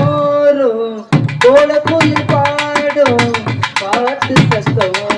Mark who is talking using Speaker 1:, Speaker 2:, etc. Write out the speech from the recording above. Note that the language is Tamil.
Speaker 1: ஓரும் கோலக்குயில் பாடும் பாட்டு சத்தம்